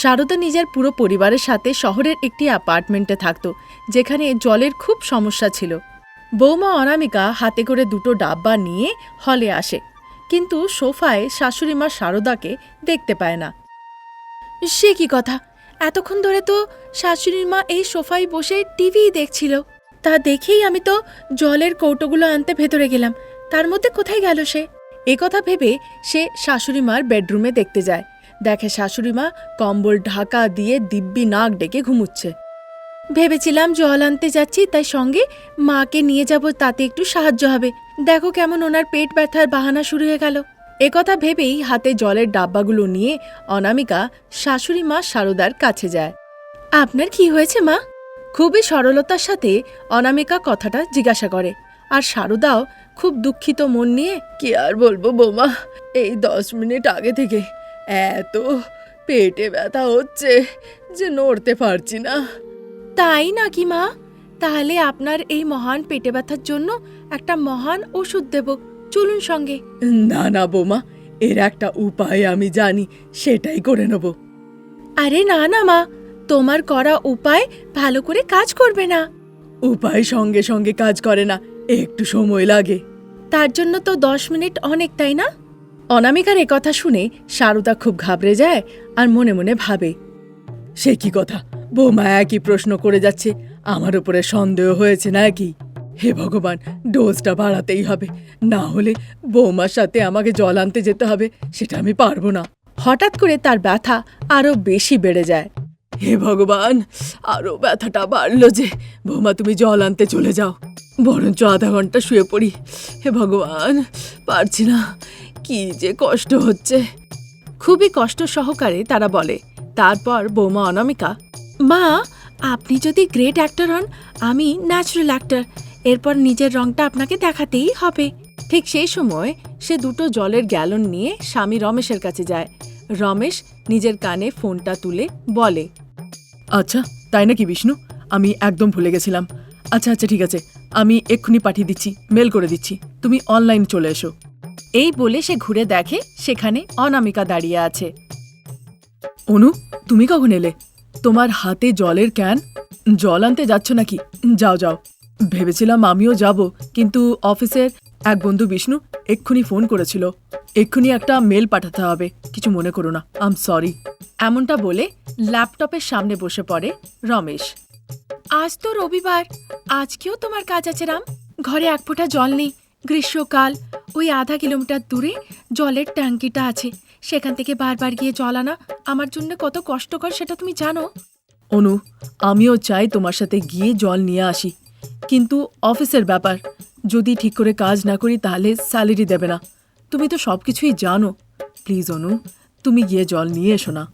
শারদা নিজের পুরো পরিবারের সাথে শহরের একটি অ্যাপার্টমেন্টে থাকত, যেখানে জলের খুব সমস্যা ছিল। বৌমা অনামিকা হাতে করে দুটো ডাব্বা নিয়ে হলে আসে, কিন্তু সোফায় শাশুড়িমা শারদাকে দেখতে পায় না। সে কি কথা? এতক্ষণ ধরে তো শাশুড়ির মা এই সোফায় বসে টিভি দেখছিল। তা দেখেই আমি তো জলের কৌটোগুলো আনতে ভেতরে গেলাম। তার মধ্যে কোথায় গেল সে? এ কথা ভেবে সে শাশুড়িমার বেডরুমে দেখতে যায়। দেখে শাশুড়িমা কম্বল ঢাকা দিয়ে দিব্যি নাক ডেকে ঘুমুচ্ছে। ভেবেছিলাম জল আনতে যাচ্ছি, তাই সঙ্গে মাকে নিয়ে যাব, তাতে একটু সাহায্য হবে। দেখো কেমন ওনার পেট ব্যথার বাহানা শুরু হয়ে গেল। একথা ভেবেই হাতে জলের ডাব্বাগুলো নিয়ে অনামিকা শাশুড়ি মা শারদার কাছে যায়। আপনার কি হয়েছে মা? খুবই সরলতার সাথে অনামিকা কথাটা জিজ্ঞাসা করে। আর শারদাও খুব দুঃখিত মন নিয়ে, কি আর বলব বোমা, এই দশ মিনিট আগে থেকে এত পেটে ব্যথা হচ্ছে যে নড়তে পারছি না। তাই নাকি মা? তাহলে আপনার এই মহান পেটে ব্যথার জন্য একটা মহান ওষুধ দেব। চলুন সঙ্গে। না না বৌমা এর একটা উপায় আমি জানি সেটাই করে নেব। আরে না না মা তোমার করা উপায় ভালো করে কাজ করবে না। উপায় সঙ্গে সঙ্গে কাজ করে না একটু সময় লাগে। তার জন্য তো দশ মিনিট অনেক তাই না? অনামিকার কথা শুনে শারদা খুব ঘাবড়ে যায় আর মনে মনে ভাবে, সে কি কথা? বৌমা একই প্রশ্ন করে যাচ্ছে। আমার উপরে সন্দেহ হয়েছে নাকি? হে ভগবান, ডোজটা বাড়াতেই হবে। না হলে বৌমার সাথে আমাকে জল আনতে যেতে হবে, সেটা আমি পারব না। হঠাৎ করে তার ব্যথা আরও বেশি বেড়ে যায়। হে ভগবান, আরও ব্যথাটা বাড়লো যে, বৌমা তুমি জল আনতে চলে যাও। বরঞ্চ আধা ঘণ্টা শুয়ে পড়ি। হে ভগবান, পারছি না। কি যে কষ্ট হচ্ছে। খুবই কষ্ট সহকারে তারা বলে, তারপর বৌমা অনামিকা, মা, আপনি যদি গ্রেট অ্যাক্টর হন, আমি ন্যাচারাল অ্যাক্টর এরপর নিজের রংটা আপনাকে দেখাতেই হবে। ঠিক সেই সময় সে দুটো জলের গ্যালন নিয়ে স্বামী রমেশের কাছে যায়। রমেশ নিজের কানে ফোনটা তুলে বলে আচ্ছা তাই নাকি বিষ্ণু? আমি একদম ভুলে গেছিলাম। আচ্ছা আচ্ছা ঠিক আছে। আমি এক্ষুনি পাঠিয়ে দিচ্ছি মেল করে দিচ্ছি। তুমি অনলাইন চলে এসো। এই বলে সে ঘুরে দেখে সেখানে অনামিকা দাঁড়িয়ে আছে। অনু, তুমি কখন এলে? তোমার হাতে জলের ক্যান? জল আনতে যাচ্ছ নাকি? যাও যাও। ভেবেছিলাম আমিও যাব, কিন্তু অফিসের এক বন্ধু বিষ্ণু এক্ষুনি ফোন করেছিল। এক্ষুনি একটা মেল পাঠাতে হবে, কিছু মনে করো না, আম সরি। এমনটা বলে ল্যাপটপের সামনে বসে পড়ে রমেশ। আজ তো রবিবার, আজকেও তোমার কাজ আছে রাম। ঘরে এক ফোঁটা জল নেই গ্রীষ্মকাল, ওই আধা কিলোমিটার দূরে জলের ট্যাঙ্কিটা আছে। সেখান থেকে বারবার গিয়ে জল আনা আমার জন্য কত কষ্টকর সেটা তুমি জানো? অনু, আমিও চাই তোমার সাথে গিয়ে জল নিয়ে আসি। কিন্তু অফিসের ব্যাপার, যদি ঠিক করে কাজ না করি তাহলে স্যালারি দেবে না। তুমি তো সব কিছুই জানো। প্লিজ অনু, তুমি গিয়ে জল নিয়ে এসো না।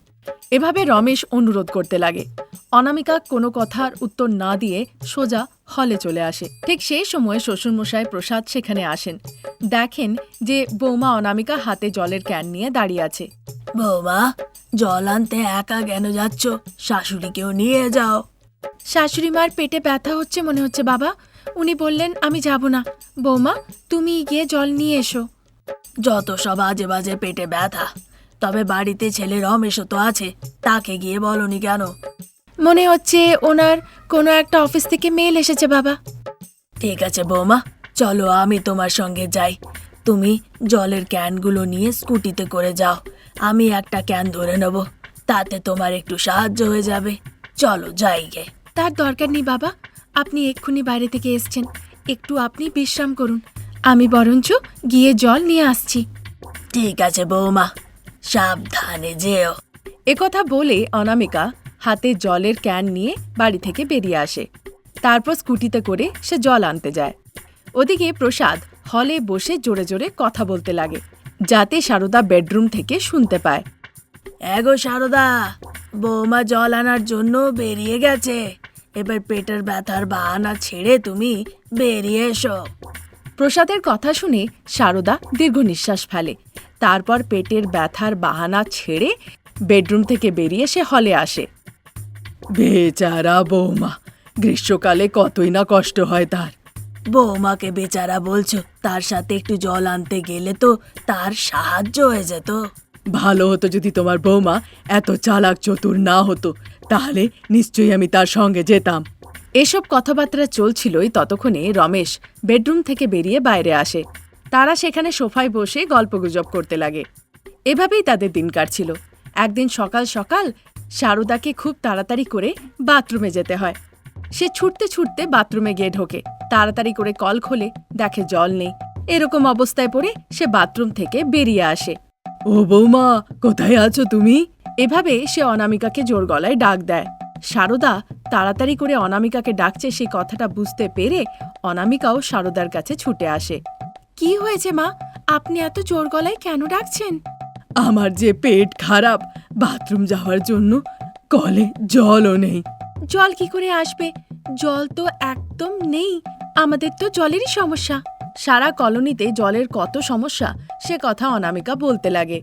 এভাবে রমেশ অনুরোধ করতে লাগে। অনামিকা কোনো কথার উত্তর না দিয়ে সোজা হলে চলে আসে। ঠিক সেই সময় শ্বশুরমশাই প্রসাদ সেখানে আসেন। দেখেন যে বৌমা অনামিকা হাতে জলের ক্যান নিয়ে দাঁড়িয়ে আছে। বৌমা জল আনতে একা কেন যাচ্ছ? শাশুড়িকেও নিয়ে যাও। শাশুড়ি মার পেটে ব্যথা হচ্ছে মনে হচ্ছে বাবা। উনি বললেন আমি যাব না। বৌমা তুমি গিয়ে জল নিয়ে এসো। যত সব আজে বাজে পেটে ব্যথা তবে বাড়িতে ছেলে রমেশও তো আছে। তাকে গিয়ে বলনি কেন? মনে হচ্ছে ওনার কোনো একটা অফিস থেকে মেল এসেছে বাবা। ঠিক আছে বৌমা। চলো আমি তোমার সঙ্গে যাই। তুমি জলের ক্যানগুলো নিয়ে স্কুটিতে করে যাও। আমি একটা ক্যান ধরে নেব। তাতে তোমার একটু সাহায্য হয়ে যাবে। চলো যাই গে। তার দরকার নেই বাবা। আপনি এক্ষুনি বাইরে থেকে এসছেন। একটু আপনি বিশ্রাম করুন। আমি বরঞ্চ গিয়ে জল নিয়ে আসছি। ঠিক আছে বৌমা। সাবধানে যেও। একথা বলে অনামিকা হাতে জলের ক্যান নিয়ে বাড়ি থেকে বেরিয়ে আসে। তারপর স্কুটিতে করে সে জল আনতে যায়। ওদিকে প্রসাদ হলে বসে জোরে জোরে কথা বলতে লাগে যাতে সারদা বেডরুম থেকে শুনতে পায়। এগো সারদা বৌমা জল আনার জন্য বেরিয়ে গেছে। এবার পেটের ব্যথার বাহানা ছেড়ে তুমি বেরিয়ে এসো। প্রসাদের কথা শুনে সারদা দীর্ঘ নিঃশ্বাস ফেলে। তারপর পেটের ব্যথার বাহানা ছেড়ে বেডরুম থেকে বেরিয়ে সে হলে আসে। বেচারা বৌমা গ্রীষ্মকালে কতই না কষ্ট হয় তার। বৌমাকে বেচারা বলছো তার সাথে একটু জল আনতে গেলে তো তার সাহায্য হয়ে যেত। ভালো হতো যদি তোমার বৌমা এত চালাক চতুর না হতো তাহলে নিশ্চয়ই আমি তার সঙ্গে যেতাম। এসব কথাবার্তা চলছিলই ততক্ষণে রমেশ বেডরুম থেকে বেরিয়ে বাইরে আসে। তারা সেখানে সোফায় বসে গল্পগুজব করতে লাগে। এভাবেই তাদের দিন কাটছিল। একদিন সকাল সকাল শারদাকে খুব তাড়াতাড়ি করে বাথরুমে যেতে হয়। সে ছুটতে ছুটতে বাথরুমে গিয়ে ঢোকে। তাড়াতাড়ি করে কল খোলে, দেখে জল নেই। এরকম অবস্থায় পড়ে সে বাথরুম থেকে বেরিয়ে আসে। ও বৌমা, কোথায় আছো তুমি? এভাবে সে অনামিকাকে জোর গলায় ডাক দেয়। শারদা তাড়াতাড়ি করে অনামিকাকে ডাকছে সেই কথাটা বুঝতে পেরে অনামিকাও শারদার কাছে ছুটে আসে। কি হয়েছে মা? আপনি এত জোর গলায় কেন ডাকছেন? আমার যে পেট খারাপ বাথরুম যাওয়ার জন্য কলে জলও নেই। জল কি করে আসবে? জল তো একদম নেই। আমাদের তো জলেরই সমস্যা। সারা কলোনিতে জলের কত সমস্যা, সে কথা অনামিকা বলতে লাগে।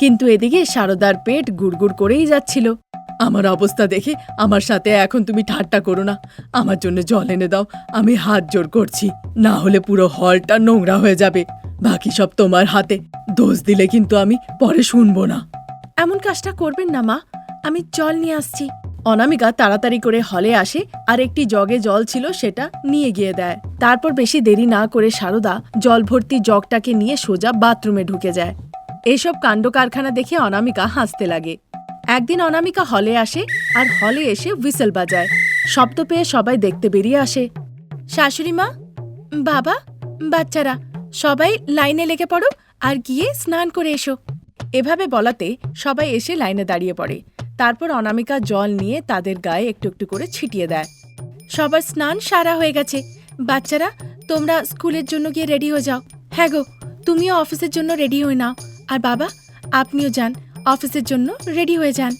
কিন্তু এদিকে সারদার পেট গুড়গুড় করেই যাচ্ছিল। আমার অবস্থা দেখে আমার সাথে এখন তুমি ঠাট্টা করো না। আমার জন্য জল এনে দাও, আমি হাত জোর করছি। না হলে পুরো হলটা নোংরা হয়ে যাবে। বাকি সব তোমার হাতে। দোষ দিলে কিন্তু আমি পরে শুনব না। এমন কাজটা করবেন না, মা। আমি জল নিয়ে আসছি। অনামিকা তাড়াতাড়ি করে হলে আসে আর একটি জগে জল ছিল সেটা নিয়ে গিয়ে দেয়। তারপর বেশি দেরি না করে সারদা জল ভর্তি জগটাকে নিয়ে সোজা বাথরুমে ঢুকে যায়। এসব কাণ্ড কারখানা দেখে অনামিকা হাসতে লাগে। একদিন অনামিকা হলে আসে আর হলে এসে হুইসেল বাজায়। শব্দ পেয়ে সবাই দেখতে বেরিয়ে আসে। শাশুড়ি মা, বাবা, বাচ্চারা, সবাই লাইনে লেগে পড়ো আর গিয়ে স্নান করে এসো। এভাবে বলাতে সবাই এসে লাইনে দাঁড়িয়ে পড়ে। তারপর অনামিকা জল নিয়ে তাদের গায়ে একটু একটু করে ছিটিয়ে দেয়। সবার স্নান সারা হয়ে গেছে। বাচ্চারা, তোমরা স্কুলের জন্য গিয়ে রেডি হয়ে যাও। হ্যাঁ গো, তুমিও অফিসের জন্য রেডি হয়ে নাও। আর বাবা, আপনিও যান। অফিসের জন্য রেডি হয়ে যান।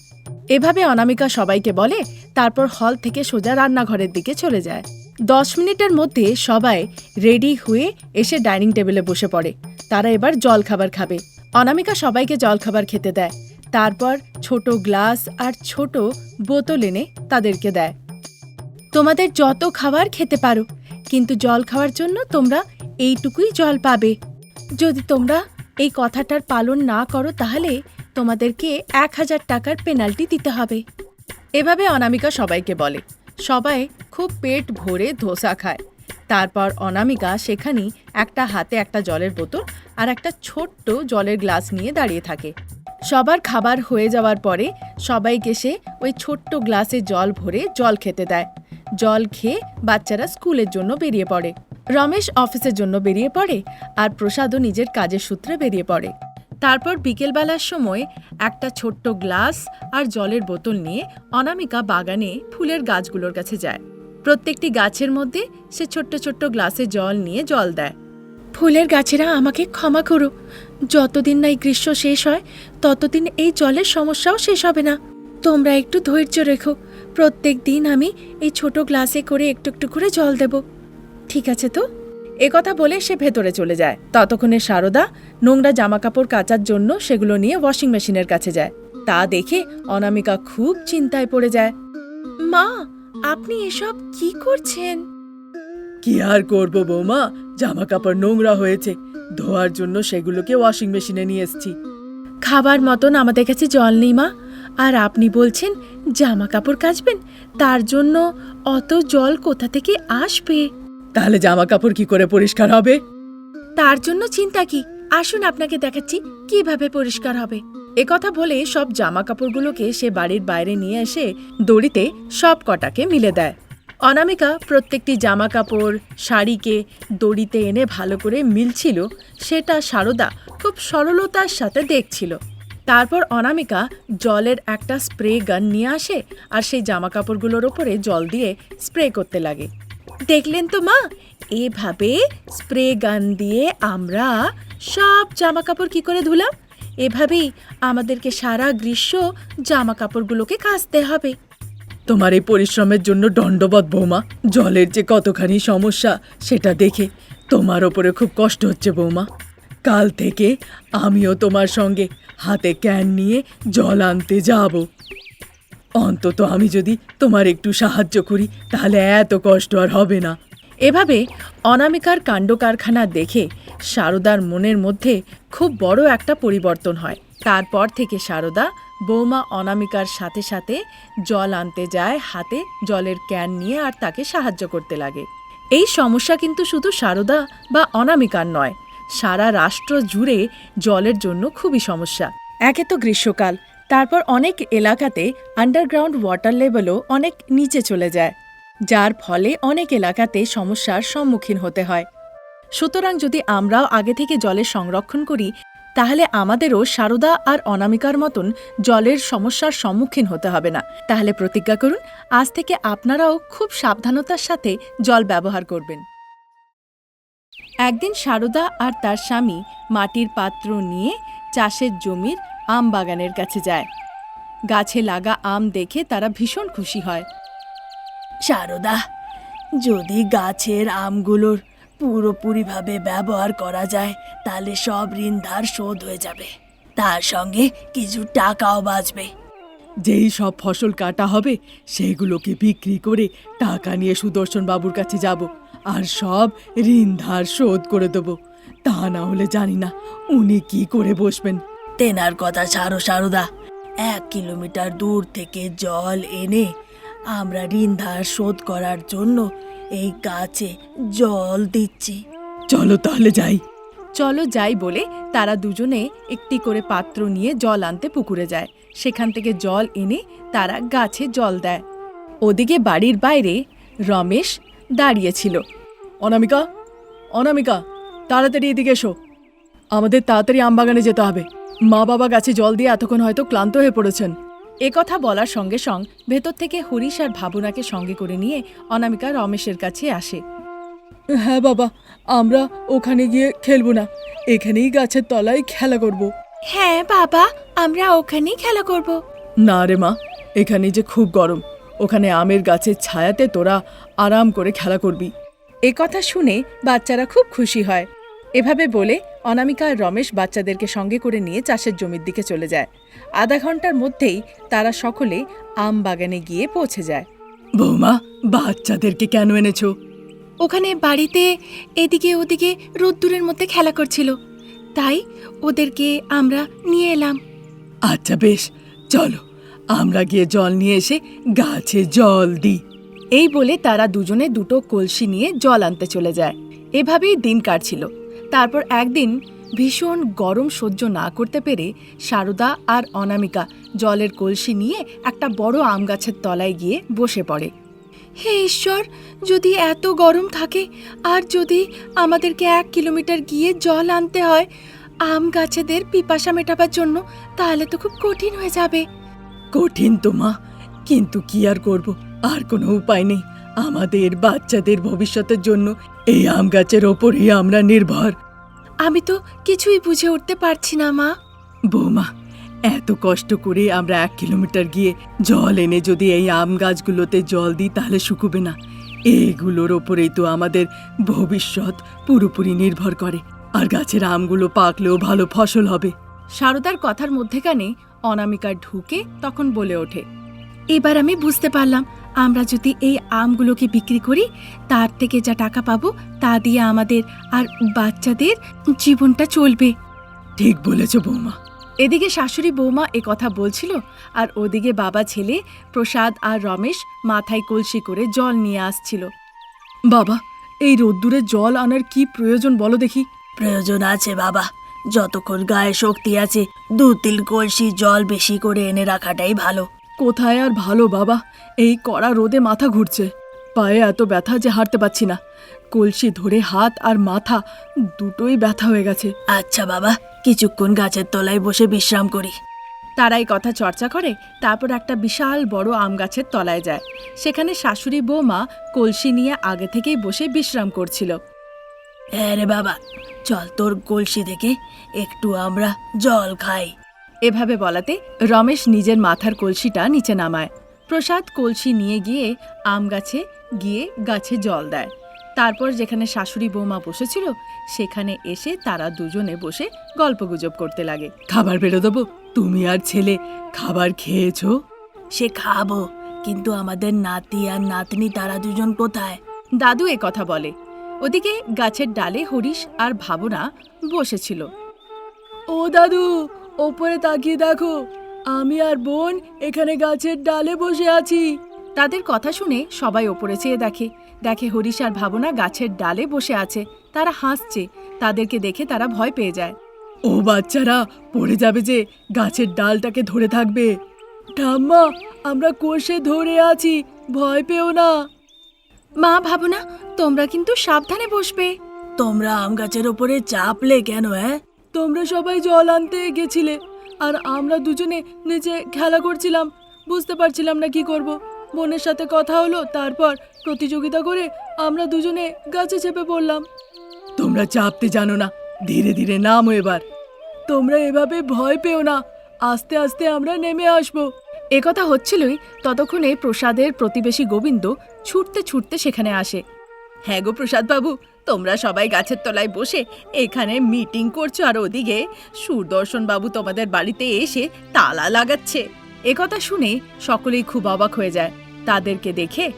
এভাবে অনামিকা সবাইকে বলে, তারপর হল থেকে সোজা রান্নাঘরের দিকে চলে যায়। দশ মিনিটের মধ্যে সবাই রেডি হয়ে এসে ডাইনিং টেবিলে বসে পড়ে। তারা এবার জল খাবার খাবে। অনামিকা সবাইকে জলখাবার খেতে দেয়। তারপর ছোট গ্লাস আর ছোট বোতল এনে তাদেরকে দেয়। তোমাদের যত খাবার খেতে পারো, কিন্তু জল খাওয়ার জন্য তোমরা এইটুকুই জল পাবে। যদি তোমরা এই কথাটার পালন না করো, তাহলে তোমাদেরকে এক হাজার টাকার পেনাল্টি দিতে হবে। এভাবে অনামিকা সবাইকে বলে। সবাই খুব পেট ভরে ধোসা খায়। তারপর অনামিকা সেখানেই একটা হাতে একটা জলের বোতল আর একটা ছোট্ট জলের গ্লাস নিয়ে দাঁড়িয়ে থাকে। সবার খাবার হয়ে যাওয়ার পরে সবাইকে সে ওই ছোট্ট গ্লাসে জল ভরে জল খেতে দেয়। জল খেয়ে বাচ্চারা স্কুলের জন্য বেরিয়ে পড়ে। রমেশ অফিসের জন্য বেরিয়ে পড়ে আর প্রসাদও নিজের কাজের সূত্রে বেরিয়ে পড়ে। তারপর বিকেলবেলার সময় একটা ছোট্ট গ্লাস আর জলের বোতল নিয়ে অনামিকা বাগানে ফুলের গাছগুলোর কাছে যায়। প্রত্যেকটি গাছের মধ্যে সে ছোট্ট ছোট্ট গ্লাসে জল নিয়ে জল দেয়। ফুলের গাছেরা আমাকে ক্ষমা করো যতদিন না এই গ্রীষ্ম শেষ হয়, ততদিন এই জলের সমস্যাও শেষ হবে না। তোমরা একটু ধৈর্য রেখো। প্রত্যেক দিন আমি এই ছোট গ্লাসে করে একটু একটু করে জল দেব। ঠিক আছে তো? একথা বলে সে ভেতরে চলে যায়। ততক্ষণে সারদা নোংরা জামাকাপড় কাচার জন্য সেগুলো নিয়ে ওয়াশিং মেশিনের কাছে যায়। তা দেখে অনামিকা খুব চিন্তায় পড়ে যায়। মা! আপনি এসব কি করছেন? কি আর করব বৌমা? জামা কাপড় নোংরা হয়েছে। ধোয়ার জন্য সেগুলোকে ওয়াশিং মেশিনে নিয়ে এসেছি। খাবার মতন আমাদের কাছে জল নেই মা। আর আপনি বলছেন জামা কাপড় কাচবেন তার জন্য অত জল কোথা থেকে আসবে? তাহলে জামা কাপড় কি করে পরিষ্কার হবে? তার জন্য চিন্তা কি? আসুন আপনাকে দেখাচ্ছি কীভাবে পরিষ্কার হবে। একথা বলে সব জামা কাপড়গুলোকে সে বাড়ির বাইরে নিয়ে এসে দড়িতে সব কটাকে মিলে দেয়। অনামিকা প্রত্যেকটি জামা কাপড় শাড়িকে দড়িতে এনে ভালো করে মিলছিল, সেটা সারদা খুব সরলতার সাথে দেখছিল। তারপর অনামিকা জলের একটা স্প্রে গান নিয়ে আসে আর সেই জামা কাপড়গুলোর ওপরে জল দিয়ে স্প্রে করতে লাগে। দেখলেন তো মা, এভাবে স্প্রে গান দিয়ে আমরা সব জামা কাপড় কি করে ধুলাম? এভাবেই আমাদেরকে সারা গ্রীষ্ম জামা কাপড়গুলোকে কাচতে হবে। তোমার এই পরিশ্রমের জন্য দণ্ডবত বৌমা, জলের যে কতখানি সমস্যা, সেটা দেখে তোমার ওপরে খুব কষ্ট হচ্ছে বৌমা। কাল থেকে আমিও তোমার সঙ্গে হাতে ক্যান নিয়ে জল আনতে যাব। অন্তত আমি যদি তোমার একটু সাহায্য করি, তাহলে এত কষ্ট আর হবে না। এভাবে অনামিকার কাণ্ড কারখানা দেখে সারদার মনের মধ্যে খুব বড় একটা পরিবর্তন হয়। তারপর থেকে সারদা বৌমা অনামিকার সাথে সাথে জল আনতে যায়, হাতে জলের ক্যান নিয়ে আর তাকে সাহায্য করতে লাগে। এই সমস্যা কিন্তু শুধু সারদা বা অনামিকার নয়, সারা রাষ্ট্র জুড়ে জলের জন্য খুবই সমস্যা। একে তো গ্রীষ্মকাল, তারপর অনেক এলাকাতে আন্ডারগ্রাউন্ড ওয়াটার লেভেলও অনেক নিচে চলে যায়। যার ফলে অনেক এলাকাতে সমস্যার সম্মুখীন হতে হয়। সুতরাং যদি আমরাও আগে থেকে জলের সংরক্ষণ করি, তাহলে আমাদেরও সারদা আর অনামিকার মতন জলের সমস্যার সম্মুখীন হতে হবে না। তাহলে প্রতিজ্ঞা করুন, আজ থেকে আপনারাও খুব সাবধানতার সাথে জল ব্যবহার করবেন। একদিন সারদা আর তার স্বামী মাটির পাত্র নিয়ে চাষের জমির আম বাগানের কাছে যায়। গাছে লাগা আম দেখে তারা ভীষণ খুশি হয়। সারদা যদি গাছের আমগুলোর পুরোপুরিভাবে ব্যবহার করা যায় তাহলে সব ঋণ ধার শোধ হয়ে যাবে। তার সঙ্গে কিছু টাকাও বাঁচবে। যেই সব ফসল কাটা হবে সেগুলোকে বিক্রি করে টাকা নিয়ে সুদর্শন বাবুর কাছে যাব আর সব ঋণ ধার শোধ করে দেবো। তা না হলে জানি না উনি কি করে বসবেন। তেনার কথা ছাড়ো সারদা। এক কিলোমিটার দূর থেকে জল এনে আমরা ঋণ ধার শোধ করার জন্য এই গাছে জল দিচ্ছি। চলো তাহলে যাই। চলো যাই বলে তারা দুজনে একটি করে পাত্র নিয়ে জল আনতে পুকুরে যায়। সেখান থেকে জল এনে তারা গাছে জল দেয়। ওদিকে বাড়ির বাইরে রমেশ দাঁড়িয়েছিল অনামিকা অনামিকা তাড়াতাড়ি এদিকে এসো। আমাদের তাড়াতাড়ি আমবাগানে যেতে হবে। মা বাবা গাছে জল দিয়ে এতক্ষণ হয়তো ক্লান্ত হয়ে পড়েছেন। এ কথা বলার সঙ্গে সঙ্গ ভেতর থেকে হরিশ আর ভাবনাকে সঙ্গে করে নিয়ে অনামিকা রমেশের কাছে আসে। হ্যাঁ বাবা আমরা ওখানে গিয়ে খেলব না। এখানেই গাছের তলায় খেলা করব। হ্যাঁ বাবা আমরা ওখানেই খেলা করব। না রে মা এখানে যে খুব গরম। ওখানে আমের গাছের ছায়াতে তোরা আরাম করে খেলা করবি। এ কথা শুনে বাচ্চারা খুব খুশি হয়। এভাবে বলে অনামিকা আর রমেশ বাচ্চাদেরকে সঙ্গে করে নিয়ে চাষের জমির দিকে চলে যায়। আধা ঘণ্টার মধ্যেই তারা সকলে আম বাগানে গিয়ে পৌঁছে যায়। বৌমা বাচ্চাদেরকে কেন এনেছো? ওখানে বাড়িতে এদিকে ওদিকে রোদ্দুরের মধ্যে খেলা করছিল। তাই ওদেরকে আমরা নিয়ে এলাম। আচ্ছা বেশ চলো আমরা গিয়ে জল নিয়ে এসে গাছে জল দিই। এই বলে তারা দুজনে দুটো কলসি নিয়ে জল আনতে চলে যায়। এভাবেই দিন কাটছিল। তারপর একদিন ভীষণ গরম সহ্য না করতে পেরে সারদা আর অনামিকা জলের কলসি নিয়ে একটা বড় আম গাছের তলায় গিয়ে বসে পড়ে। হে ঈশ্বর, যদি এত গরম থাকে, আর যদি আমাদেরকে এক কিলোমিটার গিয়ে জল আনতে হয়, আম গাছেদের পিপাসা মেটাবার জন্য, তাহলে তো খুব কঠিন হয়ে যাবে। কঠিন তো মা, কিন্তু কি আর করব? আর কোনো উপায় নেই। আমাদের বাচ্চাদের ভবিষ্যতের জন্য এই আম গাছের ওপরই আমরা নির্ভর। আমি তো কিছুই বুঝে উঠতে পারছি না মা। বৌমা এত কষ্ট করে আমরা এক কিলোমিটার গিয়ে জল এনে যদি এই আম গাছগুলোতে জল দিই তাহলে শুকুবে না। এইগুলোর ওপরেই তো আমাদের ভবিষ্যৎ পুরোপুরি নির্ভর করে। আর গাছের আমগুলো পাকলেও ভালো ফসল হবে। সারদার কথার মধ্যেখানে অনামিকা ঢুকে তখন বলে ওঠে এবার আমি বুঝতে পারলাম আমরা যদি এই আমগুলোকে বিক্রি করি তার থেকে যা টাকা পাবো তা দিয়ে আমাদের আর বাচ্চাদের জীবনটা চলবে। ঠিক বলেছ বৌমা। এদিকে শাশুড়ি বৌমা এ কথা বলছিল আর ওদিকে বাবা ছেলে প্রসাদ আর রমেশ মাথায় কলসি করে জল নিয়ে আসছিল। বাবা এই রোদ্দুরে জল আনার কি প্রয়োজন বলো দেখি? প্রয়োজন আছে বাবা। যতক্ষণ গায়ে শক্তি আছে দু তিল কলসি জল বেশি করে এনে রাখাটাই ভালো। কোথায় আর ভালো বাবা? এই কড়া রোদে মাথা ঘুরছে। পায়ে এত ব্যথা যে হাঁটতে পারছি না। কলসি ধরে হাত আর মাথা দুটোই ব্যথা হয়ে গেছে। আচ্ছা বাবা কিছুক্ষণ গাছের তলায় বসে বিশ্রাম করি। তারা এই কথা চর্চা করে তারপর একটা বিশাল বড় আম গাছের তলায় যায়। সেখানে শাশুড়ি বৌমা কলসি নিয়ে আগে থেকেই বসে বিশ্রাম করছিল। হ্যাঁ রে বাবা চল তোর কলসি দেখে একটু আমরা জল খাই। এভাবে বলাতে রমেশ নিজের মাথার কলসিটা নিচে নামায়। প্রসাদ কলসি নিয়ে গিয়ে আম গাছে গিয়ে গাছে জল দেয়। তারপর যেখানে শাশুড়ি বৌমা বসেছিল সেখানে এসে তারা দুজনে বসে গল্পগুজব করতে লাগে। খাবার বেরো দেবো তুমি আর ছেলে খাবার খেয়েছো? সে খাব কিন্তু আমাদের নাতি আর নাতনি তারা দুজন কোথায়? দাদু এ কথা বলে। ওদিকে গাছের ডালে হরিশ আর ভাবনা বসেছিল। ও দাদু ওপরে তাকিয়ে দেখো আমি আর বোন এখানে গাছের ডালে বসে আছি। তাদের কথা শুনে সবাই ওপরে চেয়ে দেখে। দেখে হরিশ আর ভাবনা গাছের ডালে বসে আছে। তারা হাসছে। তাদেরকে দেখে তারা ভয় পেয়ে যায়। ও বাচ্চারা পড়ে যাবে যে গাছের ডালটাকে ধরে থাকবে। ঠাম্মা আমরা কোষে ধরে আছি। ভয় পেও না। মা ভাবনা তোমরা কিন্তু সাবধানে বসবে। তোমরা আম গাছের ওপরে চাপলে কেন হ্যাঁ তোমরা সবাই জল আনতে গেছিলে আর আমরা দুজনে নিচে খেলা করছিলাম। বুঝতে পারছিলাম না কি করব। বোনের সাথে কথা হলো তারপর প্রতিযোগিতা করে আমরা দুজনে গাছে চেপে পড়লাম। তোমরা চাপতে জানো না ধীরে ধীরে নামো এবার। তোমরা এভাবে ভয় পেও না আস্তে আস্তে আমরা নেমে আসব। একথা হচ্ছিলই ততক্ষণে প্রসাদের প্রতিবেশী গোবিন্দ ছুটতে ছুটতে সেখানে আসে। হ্যাঁ গো প্রসাদ বাবু তোমরা সবাই গাছের তলায় বসে এখানে মিটিং করছ আর ওদিকে সুদর্শন বাবু তোমাদের বাড়িতে এসে তালা লাগাচ্ছে। একথা শুনে সকলেই খুব অবাক হয়ে যায়। তাদেরকে দেখে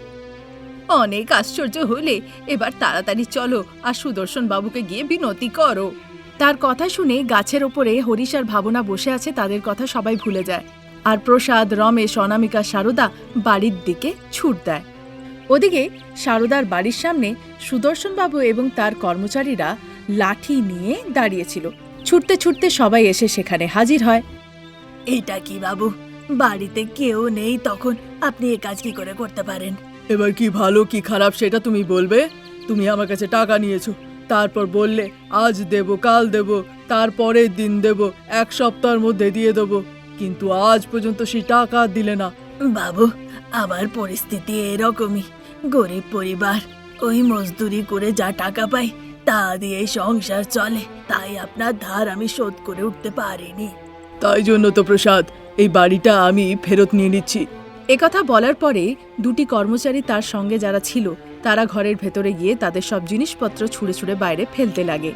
অনেক আশ্চর্য হলে এবার তাড়াতাড়ি চলো আর সুদর্শন বাবুকে গিয়ে বিনতি করো। তার কথা শুনে গাছের ওপরে হরিশ আর ভাবনা বসে আছে তাদের কথা সবাই ভুলে যায়। আর প্রসাদ, রমেশ, অনামিকা, সারদা বাড়ির দিকে ছুট দেয়। ওদিকে সারদার বাড়ির সামনে সুদর্শনবাবু এবং তার কর্মচারীরা লাঠি নিয়ে দাঁড়িয়েছিল। ছুটতে ছুটতে সবাই এসে সেখানে হাজির হয়। এটা কি বাবু? বাড়িতে কেউ নেই তখন। আপনি এ কাজ কি করে করতে পারেন? এবার কি ভালো কি খারাপ সেটা তুমি বলবে? তুমি আমার কাছে টাকা নিয়েছো। তারপর বললে আজ দেব কাল দেব তারপরের দিন দেব এক সপ্তাহের মধ্যে দিয়ে দেব। কিন্তু আজ পর্যন্ত সেই টাকা দিলে না। বাবু আমার পরিস্থিতি এরকমই। গরিব পরিবার ওই মজদুরি করে যা টাকা পাই তা দিয়ে সংসার চলে। তাই আপনার ধার আমি শোধ করে উঠতে পারিনি। তাই জন্য তো প্রসাদ এই বাড়িটা আমি ফেরত নিয়ে নিচ্ছি। একথা বলার পরে দুটি কর্মচারী তার সঙ্গে যারা ছিল তারা ঘরের ভেতরে গিয়ে তাদের সব জিনিসপত্র ছুঁড়ে ছুঁড়ে বাইরে ফেলতে লাগে।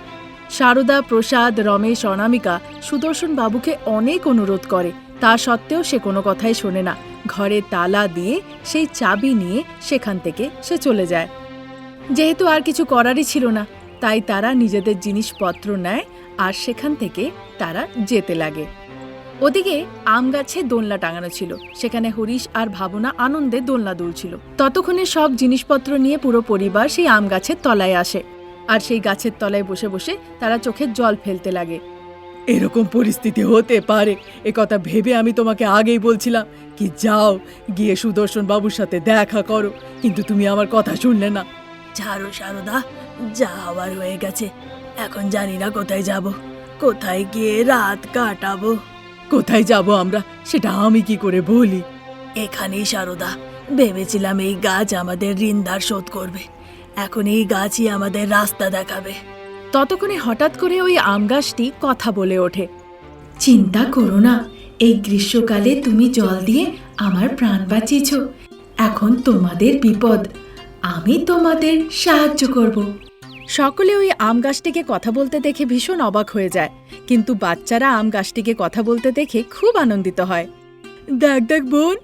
সারদা প্রসাদ রমেশ অনামিকা সুদর্শন বাবুকে অনেক অনুরোধ করে তা সত্ত্বেও সে কোনো কথাই শোনে না। ঘরে তালা দিয়ে সেই চাবি নিয়ে সেখান থেকে সে চলে যায়। যেহেতু আর কিছু করারই ছিল না, তাই তারা নিজেদের জিনিসপত্র নেয় আর সেখান থেকে তারা যেতে লাগে। ওদিকে আম গাছে দোলনা টাঙানো ছিল। সেখানে হরিশ আর ভাবনা আনন্দে দোলনা দুলছিল। ততক্ষণে সব জিনিসপত্র নিয়ে পুরো পরিবার সেই আম গাছের তলায় আসে। আর সেই গাছের তলায় বসে বসে তারা চোখের জল ফেলতে লাগে। এরকম পরিস্থিতি হতে পারে। এ কথা ভেবে আমি তোমাকে আগেই বলছিলাম কি যাও গিয়ে সুদর্শন বাবুর সাথে দেখা করো। কিন্তু তুমি আমার কথা শুনলে না। ছাড়ো সারদা যা হওয়ার হয়ে গেছে। এখন জানি না কোথায় যাব। কোথায় গিয়ে রাত কাটাবো? কোথায় যাব আমরা? সেটা আমি কি করে বলি? এখানেই সারদা ভেবেছিলাম এই গাছ আমাদের ঋণদার শোধ করবে। এখন এই গাছই আমাদের রাস্তা দেখাবে। ততক্ষণে হঠাৎ করে ওই আম গাছটি কথা বলে ওঠে, চিন্তা করো না, এই গ্রীষ্মকালে তুমি জল দিয়ে আমার প্রাণ বাঁচিয়েছ। এখন তোমাদের বিপদ, আমি তোমাদের সাহায্য করব। সকলে ওই আম গাছটিকে কথা বলতে দেখে ভীষণ অবাক হয়ে যায়, কিন্তু বাচ্চারা আম গাছটিকে কথা বলতে দেখে খুব আনন্দিত হয়। দেখ দেখ বোন,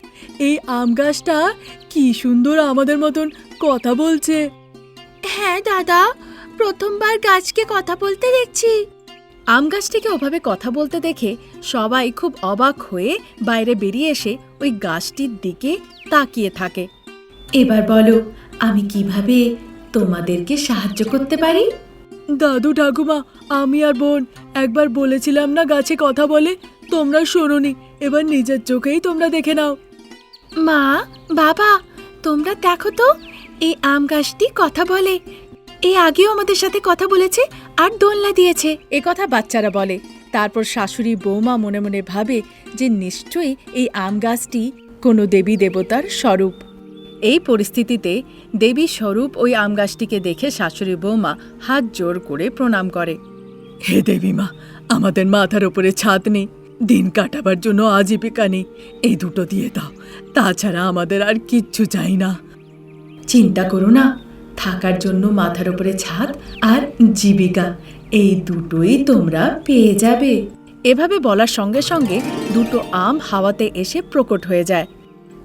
এই আম গাছটা কি সুন্দর আমাদের মতন কথা বলছে। হ্যাঁ দাদা প্রথমবার গাছকে কথা বলতে দেখছি। আম গাছটিকে ওভাবে কথা বলতে দেখে সবাই খুব অবাক হয়ে বাইরে বেরিয়ে এসে ওই গাছটির দিকে তাকিয়ে থাকে। এবার বলো, আমি কীভাবে তোমাদেরকে সাহায্য করতে পারি? দাদু, ঠাকুমা, আমি আর বোন একবার বলেছিলাম না গাছে কথা বলে, তোমরা শোনোনি, এবার নিজের চোখেই তোমরা দেখে নাও। মা, বাবা, তোমরা দেখো তো, এই আম গাছটি কথা বলে এই আগেও আমাদের সাথে কথা বলেছে আর দোলনা দিয়েছে। এ কথা বাচ্চারা বলে। তারপর শাশুড়ি বৌমা মনে মনে ভাবে যে নিশ্চয়ই এই আম গাছটি কোনো দেবী দেবতার স্বরূপ। এই পরিস্থিতিতে দেবী স্বরূপ ওই আম গাছটিকে দেখে শাশুড়ি বৌমা হাত জোর করে প্রণাম করে। হে দেবী মা, আমাদের মাথার উপরে ছাদ নেই। দিন কাটাবার জন্য আজীবিকা নেই। এই দুটো দিয়ে দাও। তাছাড়া আমাদের আর কিচ্ছু চাই না। চিন্তা করো না। থাকার জন্য মাথার উপরে ছাদ আর জীবিকা। এই দুটোই তোমরা পেয়ে যাবে। এভাবে বলার সঙ্গে সঙ্গে দুটো আম হাওয়াতে এসে প্রকট হয়ে যায়।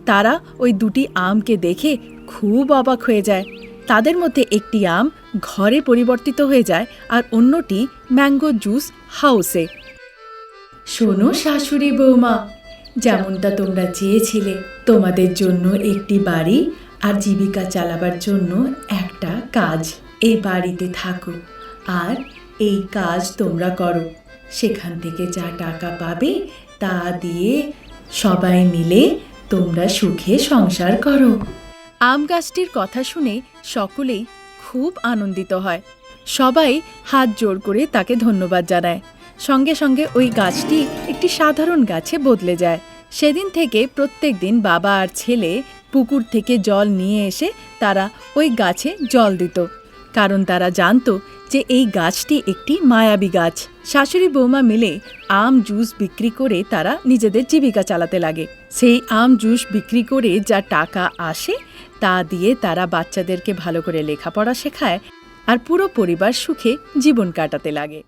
তারা ওই দুটি আমকে দেখে খুব অবাক হয়ে যায়। তাদের মধ্যে একটি আম ঘরে পরিবর্তিত হয়ে যায় আর অন্যটি ম্যাঙ্গো জুস হাউসে। শোনো শাশুড়ি বৌমা, যেমনটা তোমরা চেয়েছিলে, তোমাদের জন্য একটি বাড়ি আর জীবিকা চালাবার জন্য একটা কাজ। এই বাড়িতে থাকো আর এই কাজ তোমরা করো। সেখান থেকে যা টাকা পাবে তা দিয়ে সবাই মিলে তোমরা সুখে সংসার করো। আম গাছটির কথা শুনে সকলেই খুব আনন্দিত হয়। সবাই হাত জোড় করে তাকে ধন্যবাদ জানায়। সঙ্গে সঙ্গে ওই গাছটি একটি সাধারণ গাছে বদলে যায়। সেদিন থেকে প্রত্যেক দিন বাবা আর ছেলে পুকুর থেকে জল নিয়ে এসে তারা ওই গাছে জল দিত। কারণ তারা জানতো যে এই গাছটি একটি মায়াবী গাছ। শাশুড়ি বৌমা মিলে আম জুস বিক্রি করে তারা নিজেদের জীবিকা চালাতে লাগে। সেই আম জুস বিক্রি করে যা টাকা আসে, তা দিয়ে তারা বাচ্চাদেরকে ভালো করে লেখাপড়া শেখায় আর পুরো পরিবার সুখে জীবন কাটাতে লাগে।